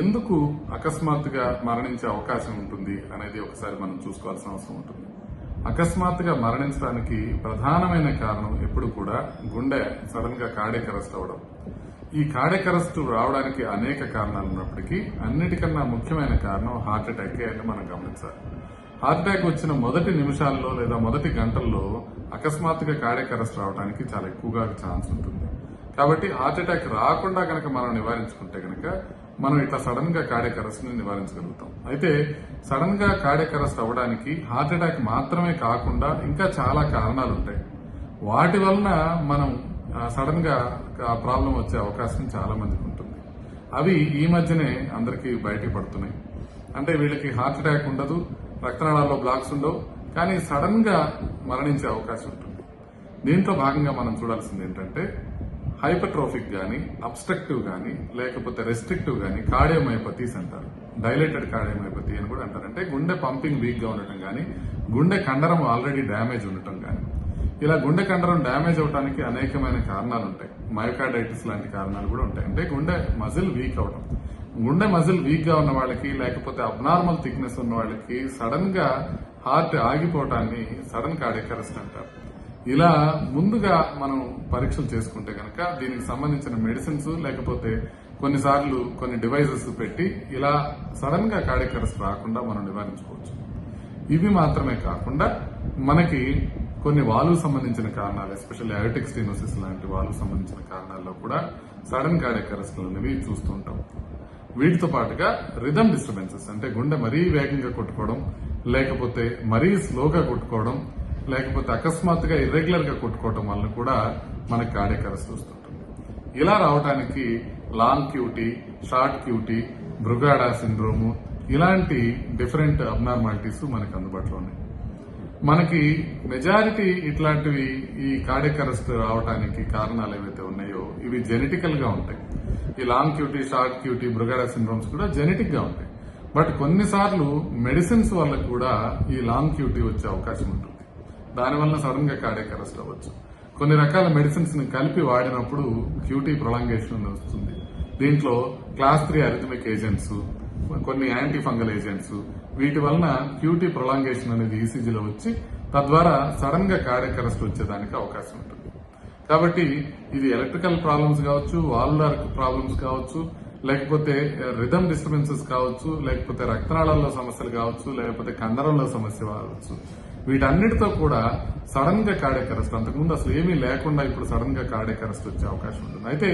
ఎందుకు అకస్మాత్తుగా మరణించే అవకాశం ఉంటుంది అనేది ఒకసారి మనం చూసుకోవాల్సిన అవసరం ఉంటుంది. అకస్మాత్తుగా మరణించడానికి ప్రధానమైన కారణం ఎప్పుడు కూడా గుండె సడన్గా కార్డియక్ అరెస్ట్ అవ్వడం. ఈ కార్డియక్ అరెస్ట్ రావడానికి అనేక కారణాలు ఉన్నప్పటికీ అన్నిటికన్నా ముఖ్యమైన కారణం హార్ట్ అటాక్ అని మనం గమనించాలి. హార్ట్ అటాక్ వచ్చిన మొదటి నిమిషాల్లో లేదా మొదటి గంటల్లో అకస్మాత్తుగా కార్డియక్ అరెస్ట్ రావడానికి చాలా ఎక్కువగా ఛాన్స్ ఉంటుంది. కాబట్టి హార్ట్ అటాక్ రాకుండా కనుక మనం నివారించుకుంటే కనుక మనం ఇట్లా సడన్గా కార్డియక్ అరెస్ట్ని నివారించగలుగుతాం. అయితే సడన్గా కార్డియక్ అరెస్ట్ అవ్వడానికి హార్ట్ అటాక్ మాత్రమే కాకుండా ఇంకా చాలా కారణాలు ఉంటాయి వాటి వలన మనం సడన్గా ప్రాబ్లం వచ్చే అవకాశం చాలా మందికి ఉంటుంది. అవి ఈ మధ్యనే అందరికీ బయటకు పడుతున్నాయి. అంటే వీళ్ళకి హార్ట్ అటాక్ ఉండదు రక్తనాళాల్లో బ్లాక్స్ ఉండవు కానీ సడన్గా మరణించే అవకాశం ఉంటుంది. దీంట్లో భాగంగా మనం చూడాల్సింది ఏంటంటే హైపర్ట్రోఫిక్ కానీ అబ్స్ట్రక్టివ్ కానీ లేకపోతే రెస్ట్రిక్టివ్ కానీ కార్డియోమయోపతీస్ అంటారు. డైలేటెడ్ కార్డియోమయోపతి అని కూడా అంటారు. అంటే గుండె పంపింగ్ వీక్గా ఉండటం కానీ గుండె కండరం ఆల్రెడీ డ్యామేజ్ ఉండటం కానీ ఇలా గుండె కండరం డ్యామేజ్ అవడానికి అనేకమైన కారణాలు ఉంటాయి. మైకాడైటిస్ లాంటి కారణాలు కూడా ఉంటాయి. అంటే గుండె మజిల్ వీక్ అవడం గుండె మజిల్ వీక్గా ఉన్న వాళ్ళకి లేకపోతే అబ్నార్మల్ థిక్నెస్ ఉన్న వాళ్ళకి సడన్గా హార్ట్ ఆగిపోవటాన్ని సడన్ కార్డియక్ అరెస్ట్ అంటారు. ఇలా ముందుగా మనం పరీక్షలు చేసుకుంటే కనుక దీనికి సంబంధించిన మెడిసిన్స్ లేకపోతే కొన్నిసార్లు కొన్ని డివైజెస్ పెట్టి ఇలా సడన్గా కార్డియక్ రాకుండా మనం నివారించుకోవచ్చు. ఇవి మాత్రమే కాకుండా మనకి కొన్ని వాళ్ళు సంబంధించిన కారణాలు ఎస్పెషల్లీ అయోటిక్ స్టీనోసిస్ లాంటి వాళ్ళు సంబంధించిన కారణాల్లో కూడా సడన్ కార్డియక్ అనేవి చూస్తుంటాం వీటితో పాటుగా రిథమ్ డిస్టర్బెన్సెస్ అంటే గుండె మరీ వేగంగా కొట్టుకోవడం లేకపోతే మరీ స్లోగా కొట్టుకోవడం లేకపోతే అకస్మాత్తుగా ఇర్రెగ్యులర్గా కొట్టుకోవడం వలన కూడా మనకి కార్డియక్ వస్తుంటుంది ఇలా రావడానికి long QT short QT Brugada syndrome ఇలాంటి డిఫరెంట్ అబ్నార్మాలిటీస్ మనకు అందుబాటులో ఉన్నాయి. మనకి మెజారిటీ ఇట్లాంటివి ఈ కార్డియక్ రావడానికి కారణాలు ఏవైతే ఉన్నాయో ఇవి జెనెటికల్గా ఉంటాయి. ఈ long QT short QT Brugada syndromes కూడా జెనెటిక్గా ఉంటాయి. బట్ కొన్నిసార్లు మెడిసిన్స్ వల్ల కూడా ఈ లాంగ్ క్యూటీ వచ్చే అవకాశం ఉంటుంది. దానివల్ల సడన్గా కార్డియక్ అరెస్ట్ అవ్వచ్చు. కొన్ని రకాల మెడిసిన్స్ని కలిపి వాడినప్పుడు క్యూటీ ప్రొలాంగేషన్ వస్తుంది. దీంట్లో క్లాస్ త్రీ అరిథమిక్ ఏజెంట్స్ కొన్ని యాంటీ ఫంగల్ ఏజెంట్స్ వీటి వలన క్యూటీ ప్రొలాంగేషన్ అనేది ఈసీజీలో వచ్చి తద్వారా సడన్గా కార్డియక్ అరెస్ట్ వచ్చేదానికి అవకాశం ఉంటుంది. కాబట్టి ఇది ఎలక్ట్రికల్ ప్రాబ్లమ్స్ కావచ్చు వాల్వులర్ ప్రాబ్లమ్స్ కావచ్చు లేకపోతే రిథమ్ డిస్టర్బెన్సెస్ కావచ్చు లేకపోతే రక్తనాళాల్లో సమస్యలు కావచ్చు లేకపోతే కండరంలో సమస్య కావచ్చు. వీటన్నిటితో కూడా సడన్గా కార్డియక్ అరెస్ట్ అంతకుముందు అసలు ఏమీ లేకుండా ఇప్పుడు సడన్గా కార్డియక్ అరెస్ట్ వచ్చే అవకాశం ఉంటుంది. అయితే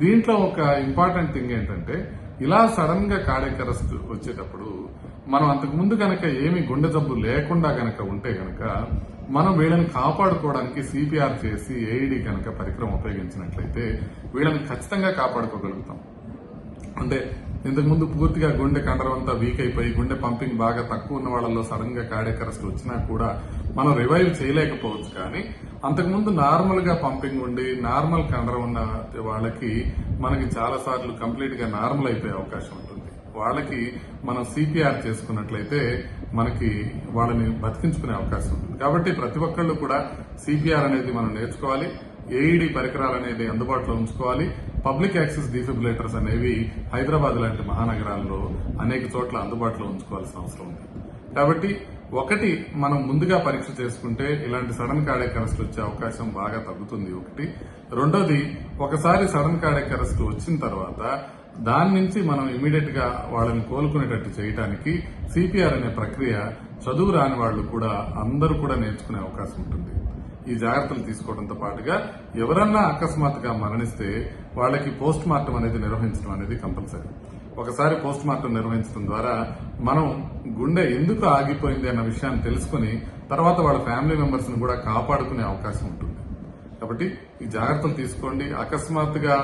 దీంట్లో ఒక ఇంపార్టెంట్ థింగ్ ఏంటంటే ఇలా సడన్గా కార్డియక్ అరెస్ట్ వచ్చేటప్పుడు మనం అంతకుముందు కనుక గనక ఏమి గుండె జబ్బు లేకుండా గనక ఉంటే గనక మనం వీళ్ళని కాపాడుకోవడానికి సిపిఆర్ చేసి ఏఈడి కనుక పరికరం ఉపయోగించినట్లయితే వీళ్ళని ఖచ్చితంగా కాపాడుకోగలుగుతాం. అంటే ఇంతకుముందు పూర్తిగా గుండె కండరం అంతా వీక్ అయిపోయి గుండె పంపింగ్ బాగా తక్కువ ఉన్న వాళ్ళలో సడన్గా కార్డియక్ అరెస్ట్ వచ్చినా కూడా మనం రివైవ్ చేయలేకపోవచ్చు. కానీ అంతకుముందు నార్మల్గా పంపింగ్ ఉండి నార్మల్ కండరం ఉన్న వాళ్ళకి మనకి చాలా సార్లు కంప్లీట్గా నార్మల్ అయిపోయే అవకాశం ఉంటుంది. వాళ్ళకి మనం సిపిఆర్ చేసుకున్నట్లయితే మనకి వాళ్ళని బతికించుకునే అవకాశం ఉంటుంది. కాబట్టి ప్రతి ఒక్కళ్ళు కూడా సిపిఆర్ అనేది మనం నేర్చుకోవాలి. ఏఈడి పరికరాలు అనేది అందుబాటులో ఉంచుకోవాలి. పబ్లిక్ యాక్సెస్ డిఫిబులేటర్స్ అనేవి హైదరాబాద్ లాంటి మహానగరాల్లో అనేక చోట్ల అందుబాటులో ఉంచుకోవాల్సిన అవసరం ఉంది. కాబట్టి ఒకటి మనం ముందుగా పరీక్ష చేసుకుంటే ఇలాంటి సడన్ కార్డియక్ అరెస్ట్ వచ్చే అవకాశం బాగా తగ్గుతుంది ఒకటి. రెండోది ఒకసారి సడన్ కార్డియక్ అరెస్ట్ వచ్చిన తర్వాత దాని నుంచి మనం ఇమీడియట్గా వాళ్ళని కోలుకునేటట్టు చేయడానికి సిపిఆర్ అనే ప్రక్రియ చదువు రాని వాళ్ళు కూడా అందరూ కూడా నేర్చుకునే అవకాశం ఉంటుంది. ఈ జాగ్రత్తలు తీసుకోవడంతో పాటుగా ఎవరన్నా అకస్మాత్తుగా మరణిస్తే వాళ్ళకి పోస్ట్ మార్టం అనేది నిర్వహించడం అనేది కంపల్సరీ. ఒకసారి పోస్ట్ మార్టం నిర్వహించడం ద్వారా మనం గుండె ఎందుకు ఆగిపోయింది అన్న విషయాన్ని తెలుసుకుని తర్వాత వాళ్ళ ఫ్యామిలీ మెంబర్స్ని కూడా కాపాడుకునే అవకాశం ఉంటుంది. కాబట్టి ఈ జాగ్రత్తలు తీసుకోండి. అకస్మాత్తుగా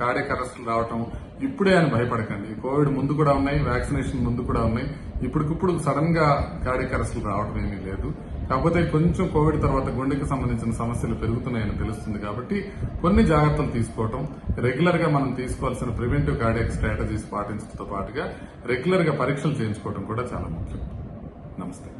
కార్డియక్ అరెస్టులు రావటం ఇప్పుడే అని భయపడకండి. కోవిడ్ ముందు కూడా ఉన్నాయి వ్యాక్సినేషన్ ముందు కూడా ఉన్నాయి. ఇప్పటికిప్పుడు సడన్గా కార్డియక్ అరెస్టులు రావడం ఏమీ లేదు. కాకపోతే కొంచెం కోవిడ్ తర్వాత గుండెకి సంబంధించిన సమస్యలు పెరుగుతున్నాయని తెలుస్తుంది కాబట్టి కొన్ని జాగ్రత్తలు తీసుకోవటం రెగ్యులర్గా మనం తీసుకోవాల్సిన ప్రివెంటివ్ కార్డియక్ స్ట్రాటజీస్ పాటించడంతో పాటుగా రెగ్యులర్గా పరీక్షలు చేయించుకోవడం కూడా చాలా ముఖ్యం. నమస్తే.